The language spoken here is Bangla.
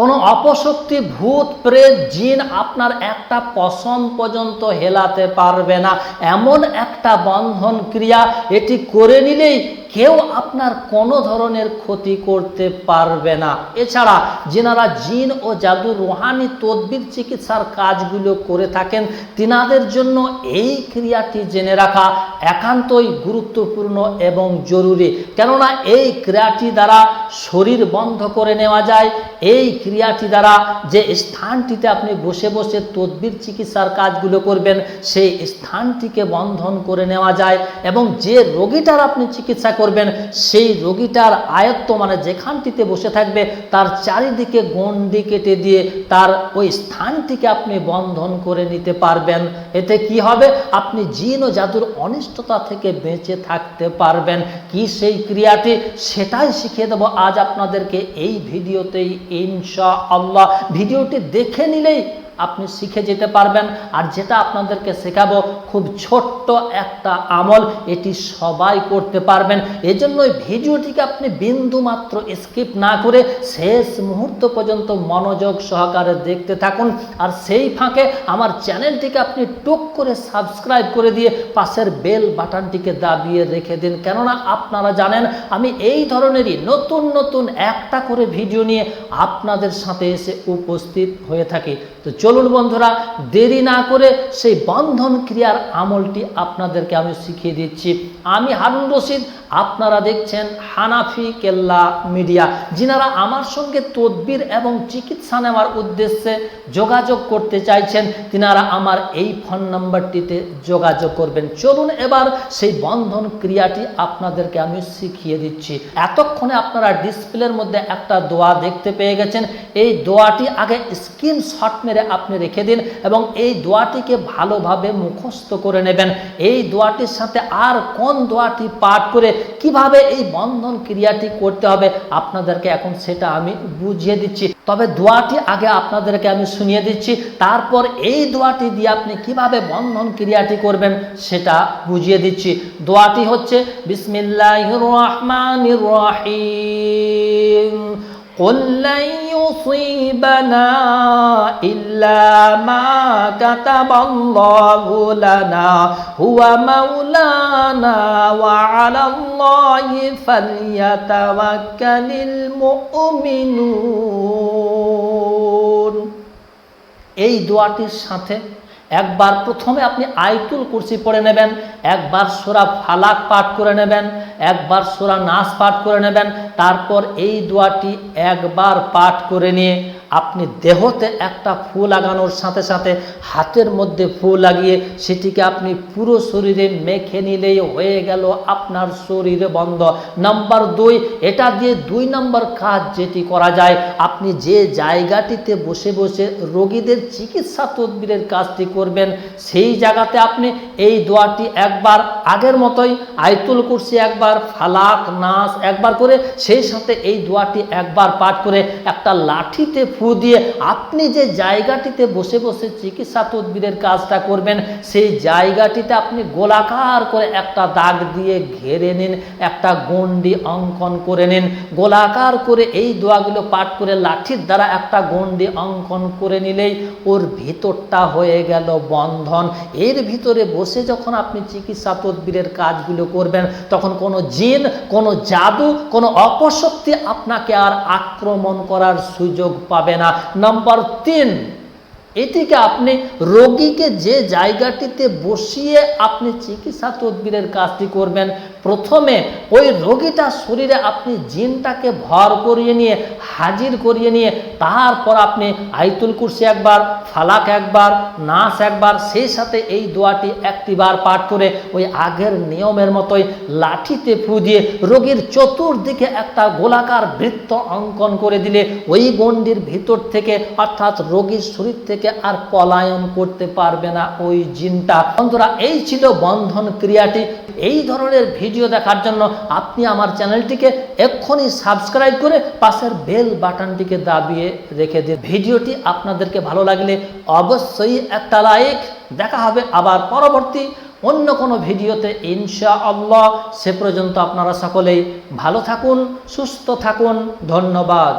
কোনো অপশক্তি, ভূত, প্রেত, জিন আপনার একটা পশম পর্যন্ত হেলাতে পারবে না। এমন একটা বন্ধন ক্রিয়া, এটি করে নিলেই কেউ আপনার কোনো ধরনের ক্ষতি করতে পারবে না। এছাড়া যেনারা জিন ও জাদু রোহানি, তদ্বির চিকিৎসার কাজগুলো করে থাকেন, তিনাদের জন্য এই ক্রিয়াটি জেনে রাখা একান্তই গুরুত্বপূর্ণ এবং জরুরি। কেননা এই ক্রিয়াটি দ্বারা শরীর বন্ধ করে নেওয়া যায়। এই ক্রিয়াটি দ্বারা যে স্থানটিতে আপনি বসে বসে তদ্বির চিকিৎসার কাজগুলো করবেন, সেই স্থানটিকে বন্ধন করে নেওয়া যায় এবং যে রোগীটার আপনি চিকিৎসা করবেন, সেই রোগীটার আয়ত্ত মানে যেখানটিতে বসে থাকবে, তার চারিদিকে গন্ডি কেটে দিয়ে তার ওই স্থানটিকে আপনি বন্ধন করে নিতে পারবেন। এতে কি হবে? আপনি জিন ও জাদুর অনিষ্টতা থেকে বেঁচে থাকতে পারবেন। কি সেই ক্রিয়াটি? সেটাই শিখিয়ে দেবো আজ আপনাদেরকে এই ভিডিওতেই ইনশা আল্লাহ ভিডিওটি দেখে নিলেই আপনি শিখে যেতে পারবেন। আর যেটা আপনাদেরকে শেখাবো, খুব ছোট্ট একটা আমল, এটি সবাই করতে পারবেন। এজন্যই ভিডিওটিকে আপনি বিন্দু মাত্র স্কিপ না করে শেষ মুহূর্ত পর্যন্ত মনোযোগ সহকারে দেখতে থাকুন। আর সেই ফাঁকে আমার চ্যানেলটিকে আপনি টুক করে সাবস্ক্রাইব করে দিয়ে পাশের বেল বাটনটিকে দাবিয়ে রেখে দিন। কেননা আপনারা জানেন, আমি এই ধরনেরই নতুন নতুন একটা করে ভিডিও নিয়ে আপনাদের সাথে এসে উপস্থিত হয়ে থাকি। তো চলুন বন্ধুরা, দেরি না করে সেই বন্ধন ক্রিয়ার আমলটি আপনাদেরকে আমি শিখিয়ে দিচ্ছি। আমি হারুন রশিদ, আপনারা দেখছেন হানাফি কেল্লা মিডিয়া। যিনারা আমার সঙ্গে তদবির এবং চিকিৎসা নেওয়ার উদ্দেশ্যে যোগাযোগ করতে চাইছেন, তিনারা আমার এই ফোন নাম্বারটিতে যোগাযোগ করবেন। চলুন এবার সেই বন্ধন ক্রিয়াটি আপনাদেরকে আমি শিখিয়ে দিচ্ছি। এতক্ষণে আপনারা ডিসপ্লের মধ্যে একটা দোয়া দেখতে পেয়ে গেছেন। এই দোয়াটি আগে স্ক্রিনশট মেরে আপনি রেখে দিন এবং এই দোয়াটিকে ভালোভাবে মুখস্থ করে নেবেন। এই দোয়াটির সাথে আর কোন দোয়াটি পাঠ করে কীভাবে এই বন্ধন ক্রিয়াটি করতে হবে আপনাদেরকে এখন সেটা আমি বুঝিয়ে দিচ্ছি। তবে দোয়াটি আগে আপনাদেরকে আমি শুনিয়ে দিচ্ছি। তারপর এই দোয়াটি দিয়ে আপনি কীভাবে বন্ধন ক্রিয়াটি করবেন সেটা বুঝিয়ে দিচ্ছি। দোয়াটি হচ্ছে, বিসমিল্লাহির রহমানির রহিম। قل لن يصيبنا إلا ما كتب الله لنا هو مولانا وعلى الله فليتوكل المؤمنون এই দোয়াটির সাথে একবার প্রথমে আপনি আইতুল কুরসি পড়ে নেবেন, একবার সোরা ফালাক পাঠ করে নেবেন, একবার সোরা নাচ পাঠ করে নেবেন, তারপর এই দোয়াটি একবার পাঠ করে নিয়ে আপনি দেহতে একটা ফু লাগানোর সাথে সাথে হাতের মধ্যে ফু লাগিয়ে সেটিকে আপনি পুরো শরীরে মেখে নিলেই হয়ে গেল আপনার শরীরে বন্ধ। নাম্বার দুই, এটা দিয়ে দুই নম্বর কাজ যেটি করা যায়, আপনি যে জায়গাটিতে বসে বসে রোগীদের চিকিৎসা তদবিরের কাজটি করবেন, সেই জায়গাতে আপনি এই দোয়াটি একবার আগের মতোই আয়তুল কুরসি একবার, ফালাক, নাস একবার করে সেই সাথে এই দোয়াটি একবার পাঠ করে একটা লাঠিতে ফু দিয়ে আপনি যে জায়গাটিতে বসে বসে চিকিৎসা তদবিরের কাজটা করবেন, সেই জায়গাটিতে আপনি গোলাকার করে একটা দাগ দিয়ে ঘেরে নিন, একটা গণ্ডি অঙ্কন করে নিন। গোলাকার করে এই দোয়াগুলো পাঠ করে লাঠির দ্বারা একটা গণ্ডি অঙ্কন করে নিলেই ওর ভিতরটা হয়ে গেল বন্ধন। এর ভিতরে বসে যখন আপনি চিকিৎসা তদবিরের কাজগুলো করবেন, তখন কোনো জিন, কোনো জাদু, কোনো অপশক্তি আপনাকে আর আক্রমণ করার সুযোগ পাবে না। নাম্বার তিন এটিকে আপনি রোগীকে যে জায়গাটিতে বসিয়ে আপনি চিকিৎসা তদবিরের কাজটি করবেন প্রথমে ওই রোগীটা শরীরে আপনি জিনটাকে ভর করিয়ে নিয়ে, হাজির করিয়ে নিয়ে, তারপর আপনি আইতুল কুরসি একবার, ফালাক একবার, নাস একবার, সেই সাথে এই দোয়াটি একটিবার পাঠ করে ওই আগের নিয়মের মতোই লাঠিতে ফু দিয়ে রোগীর চতুর্দিকে একটা গোলাকার বৃত্ত অঙ্কন করে দিলে ওই গণ্ডির ভিতর থেকে, অর্থাৎ রোগীর শরীর থেকে আর পলায়ন করতে পারবে না ওই জিনটা। বন্ধুরা, এই ছিল বন্ধন ক্রিয়াটি। এই ধরনের ভিডিও দেখার জন্য আপনি আমার চ্যানেলটিকে এক্ষুনি সাবস্ক্রাইব করে পাশের বেল বাটনটিকে দাবিয়ে রেখে দিন। ভিডিওটি আপনাদেরকে ভালো লাগলে অবশ্যই একটা লাইক দেখা হবে আবার পরবর্তী অন্য কোনো ভিডিওতে ইনশা আল্লাহ সে পর্যন্ত আপনারা সকলেই ভালো থাকুন, সুস্থ থাকুন। ধন্যবাদ।